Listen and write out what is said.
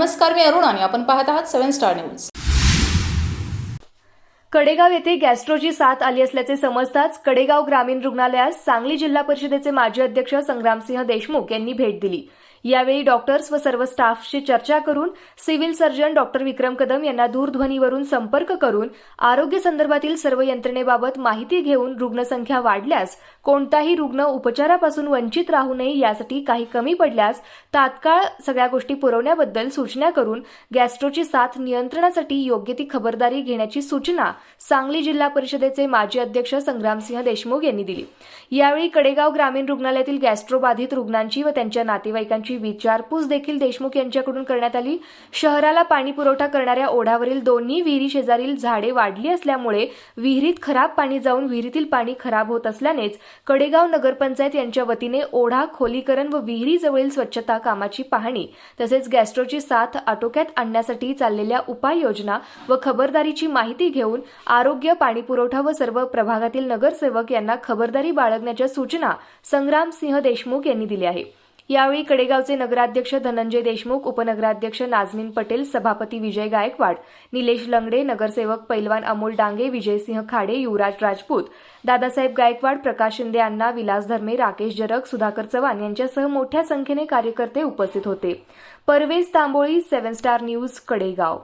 नमस्कार मी अरुण आणि आपण पाहत आहात सेव्हन स्टार न्यूज. कडेगाव येथे गॅस्ट्रोची साथ आली असल्याचे समजताच कडेगाव ग्रामीण रुग्णालयास सांगली जिल्हा परिषदेचे माजी अध्यक्ष संग्रामसिंह देशमुख यांनी भेट दिली. यावेळी डॉक्टर्स व सर्व स्टाफशी चर्चा करून civil surgeon doctor Vikram Kadam यांना दूरध्वनीवरून संपर्क करून आरोग्य संदर्भातील सर्व यंत्रणेबाबत माहिती घेऊन रुग्णसंख्या वाढल्यास कोणताही रुग्ण उपचारापासून वंचित राहू नये यासाठी काही कमी पडल्यास तात्काळ सगळ्या गोष्टी पुरवण्याबद्दल सूचना करून गॅस्ट्रोची साथ नियंत्रणासाठी योग्य ती खबरदारी घेण्याची सूचना सांगली जिल्हा परिषदेचे माजी अध्यक्ष संग्रामसिंह देशमुख यांनी दिली. यावेळी कडेगाव ग्रामीण रुग्णालयातील गॅस्ट्रोबाधित रुग्णांची व त्यांच्या नातेवाईकांची विचारपूस देखील देशमुख यांच्याकडून करण्यात आली. शहराला पाणी पुरवठा करणाऱ्या ओढ्यावरील दोन्ही विहिरी शेजारील झाडे वाढली असल्यामुळे विहिरीत खराब पाणी जाऊन विहिरीतील पाणी खराब होत असल्यानेच कडेगाव नगरपंचायत यांच्या वतीने ओढा खोलीकरण व विहिरीजवळील स्वच्छता कामाची पाहणी तसेच गॅस्ट्रोची साथ आटोक्यात आणण्यासाठी चाललेल्या उपाययोजना व खबरदारीची माहिती घेऊन आरोग्य पाणीपुरवठा व सर्व प्रभागातील नगरसेवक यांना खबरदारी बाळगण्याच्या सूचना संग्राम सिंह देशमुख यांनी दिल्या आहे यावेळी कडेगावचे नगराध्यक्ष धनंजय देशमुख उपनगराध्यक्ष नाझमीन पटेल सभापती विजय गायकवाड निलेश लंगडे नगरसेवक पैलवान अमोल डांगे विजयसिंह खाडे युवराज राजपूत दादासाहेब गायकवाड प्रकाश शिंदे अण्णा विलास धर्मे राकेश जरग सुधाकर चव्हाण यांच्यासह मोठ्या संख्येने कार्यकर्ते उपस्थित होते. Parvez Tamboli seven star news Kadegaon.